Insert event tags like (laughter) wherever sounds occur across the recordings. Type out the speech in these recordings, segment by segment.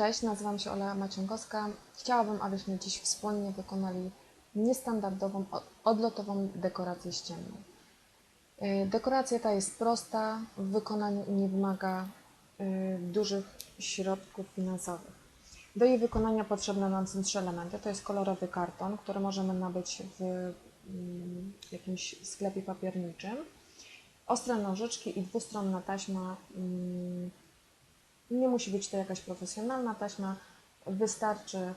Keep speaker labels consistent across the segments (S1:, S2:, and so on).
S1: Cześć, nazywam się Ola Maciągowska. Chciałabym, abyśmy dziś wspólnie wykonali niestandardową, odlotową dekorację ścienną. Y, Dekoracja ta jest prosta, w wykonaniu nie wymaga y, dużych środków finansowych. Do jej wykonania potrzebne nam są trzy elementy. To jest kolorowy karton, który możemy nabyć w mm, jakimś sklepie papierniczym, ostre nożyczki i dwustronna taśma mm, nie musi być to jakaś profesjonalna taśma, wystarczy y,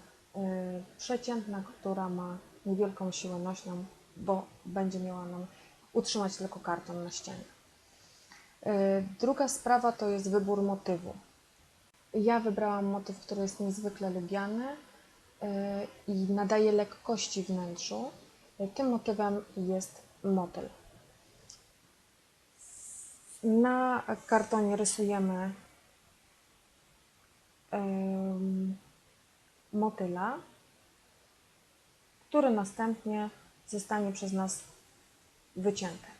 S1: przeciętna, która ma niewielką siłę nośną, bo będzie miała nam utrzymać tylko karton na ścianie. Y, Druga sprawa to jest wybór motywu. Ja wybrałam motyw, który jest niezwykle lubiany y, i nadaje lekkości wnętrzu. Tym motywem jest motyl. Na kartonie rysujemy em, motyla, który następnie zostanie przez nas wycięty.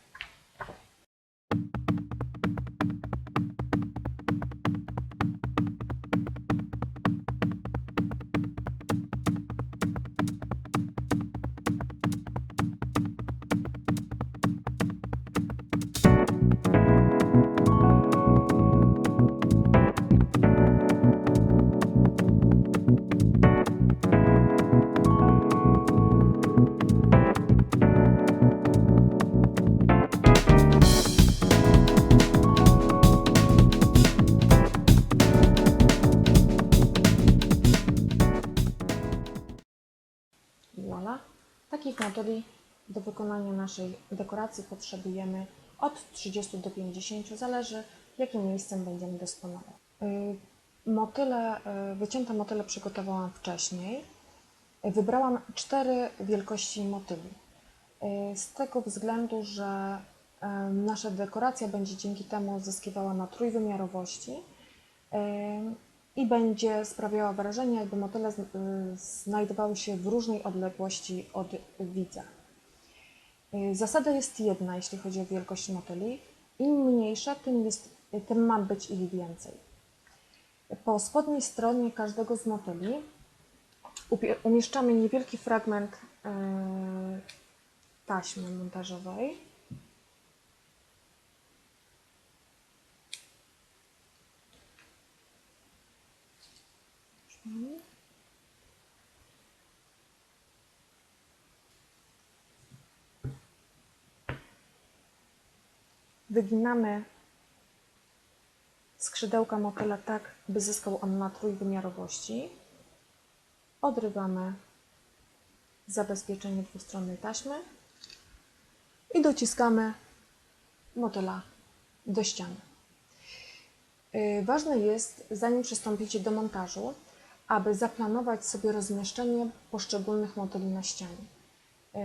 S1: Takich motyli do wykonania naszej dekoracji potrzebujemy od 30 do 50, zależy jakim miejscem będziemy dysponować. Y, Motyle, y, wycięte motyle przygotowałam wcześniej. Y, Wybrałam cztery wielkości motyli. Z tego względu, że nasza dekoracja będzie dzięki temu zyskiwała na trójwymiarowości i będzie sprawiała wrażenie, jakby motyle y, znajdowały się w różnej odległości od widza. Y, Zasada jest jedna, jeśli chodzi o wielkość motyli. Im mniejsza, tym, jest, tym ma być ich więcej. Po spodniej stronie każdego z motyli umieszczamy niewielki fragment y, taśmy montażowej. Wyginamy skrzydełka motyla tak, by zyskał on na trójwymiarowości. Odrywamy zabezpieczenie dwustronnej taśmy i dociskamy motyla do ściany. Yy, Ważne jest, zanim przystąpicie do montażu, aby zaplanować sobie rozmieszczenie poszczególnych motyli na ścianie. Yy,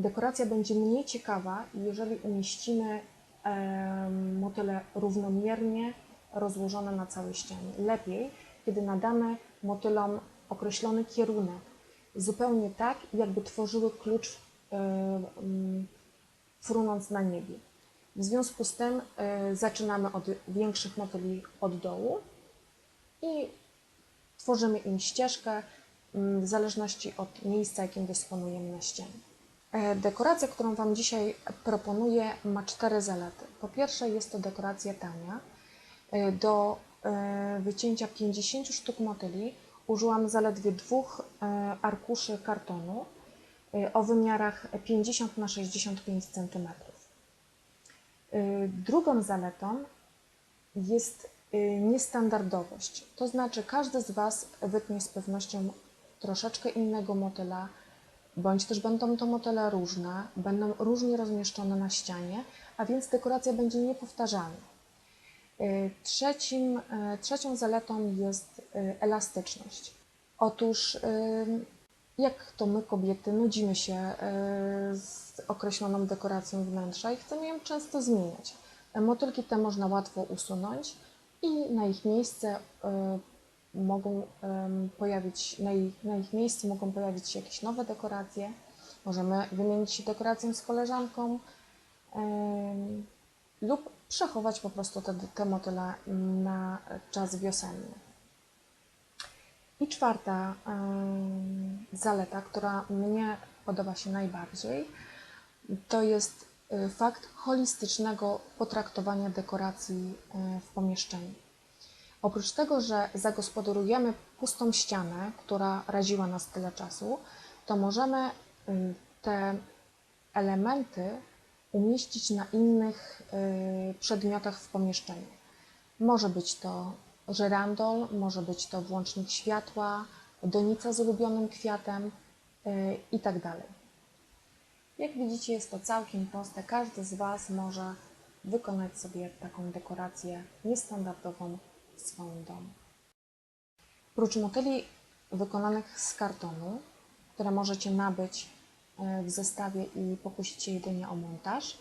S1: Dekoracja będzie mniej ciekawa, jeżeli umieścimy em, motyle równomiernie rozłożone na całej ścianie. Lepiej, kiedy nadamy motylom określony kierunek, zupełnie tak, jakby tworzyły klucz em, frunąc na niebie. W związku z tym e, zaczynamy od większych motyli od dołu i tworzymy im ścieżkę mm, w zależności od miejsca, jakim dysponujemy na ścianie. E, Dekoracja, którą Wam dzisiaj proponuję, ma cztery zalety. Po pierwsze, jest to dekoracja tania. E, Do e, wycięcia 50 sztuk motyli użyłam zaledwie dwóch arkuszy kartonu o wymiarach 50 na 65 cm. Drugą zaletą jest niestandardowość. To znaczy, każdy z Was wytnie z pewnością troszeczkę innego motyla, bądź też będą to motyle różne, będą różnie rozmieszczone na ścianie, a więc dekoracja będzie niepowtarzalna. Y, Trzecim, y, trzecią zaletą jest y, elastyczność. Otóż, y, jak to my kobiety nudzimy się y, z określoną dekoracją wnętrza i chcemy ją często zmieniać. Motylki te można łatwo usunąć i na ich miejsce y, mogą pojawić, na ich, na ich miejscu mogą pojawić się jakieś nowe dekoracje. Możemy wymienić się dekoracją z koleżanką. lub przechować po prostu te, te motyle na czas wiosenny. I czwarta zaleta, która mnie podoba się najbardziej, to jest fakt holistycznego potraktowania dekoracji y, w pomieszczeniu. Oprócz tego, że zagospodarujemy pustą ścianę, która raziła nas tyle czasu, to możemy y, te elementy umieścić na innych y, przedmiotach w pomieszczeniu. Może być to żyrandol, może być to włącznik światła, donica z ulubionym kwiatem y, i tak. Jak widzicie, jest to całkiem proste. Każdy z Was może wykonać sobie taką dekorację niestandardową w swoim domu. Prócz motyli wykonanych z kartonu, które możecie nabyć e, w zestawie i pokusić się jedynie o montaż,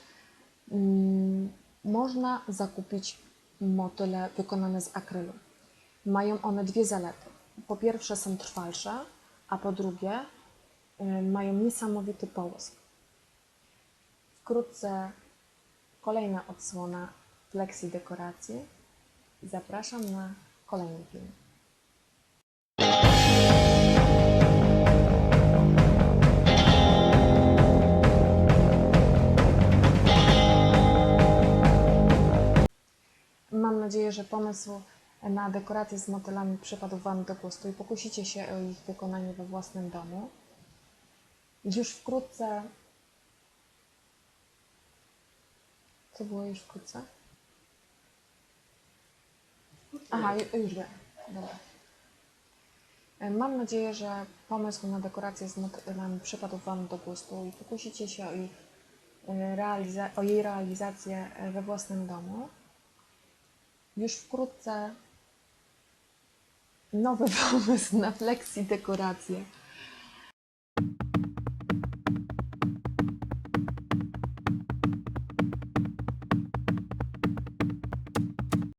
S1: mm, można zakupić motyle wykonane z akrylu. Mają one dwie zalety. Po pierwsze są trwalsze, a po drugie y, mają niesamowity połysk. Wkrótce kolejna odsłona flexi dekoracji. Zapraszam na kolejny film. Mam nadzieję, że pomysł na dekoracje z motylami przypadł Wam do gustu i pokusicie się o ich wykonanie we własnym domu. Już wkrótce. Co było już wkrótce? Aha, ju- już wiem. Dobra. E, Mam nadzieję, że pomysł na dekoracje z motylami przypadł Wam do gustu i pokusicie się o, ich, e, o jej realizację e, we własnym domu. Już wkrótce nowy (laughs) pomysł na flexi dekoracje